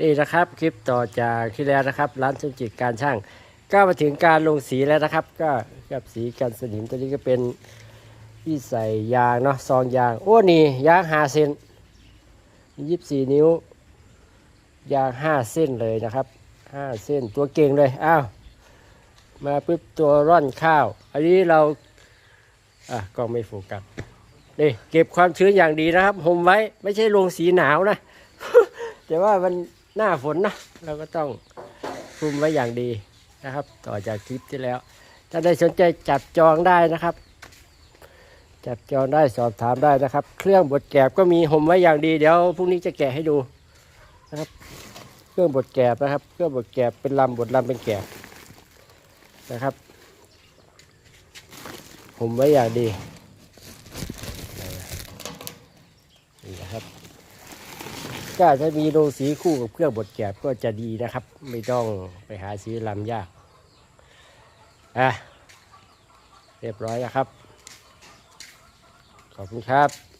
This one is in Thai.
นี่นะครับคลิปต่อจากที่แล้วนะครับ ร้านชุจิตการช่าง ก็มาถึงการลงสีแล้วนะครับ ก็กับสีกันสนิมตัวนี้ก็เป็นที่ใส่ยางเนาะซองยางโอ้นี่ยางห้าเซนยี่สิบสี่นิ้วยางห้าเส้นเลยนะครับห้าเส้นตัวเก่งเลยอ้าวมาปุ๊บตัวร่อนข้าว อันนี้เราอะกล้องไม่โฟกัสนี่เก็บความชื้นอย่างดีนะครับห่มไว้ไม่ใช่ลงสีหนาวนะ แต่ว่ามัน หน้าฝนนะเราก็ต้องคุมไว้อย่างดีนะครับ ต่อจากคลิปที่แล้ว ถ้าได้สนใจจับจองได้นะครับ จับจองได้สอบถามได้นะครับ เครื่องบดแกบก็มีห่มไว้อย่างดี เดี๋ยวพรุ่งนี้จะแกะให้ดูนะครับ เครื่องบดแกบนะครับ เครื่องบดแกบเป็นลำบดลำเป็นแกบนะครับห่มไว้อย่างดีนี่นะครับ ก็จะมีโรงสีคู่กับเครื่องบดแกบก็จะดีนะครับ ไม่ต้องไปหาสีลำยากอะเรียบร้อยแล้วครับ ขอบคุณครับ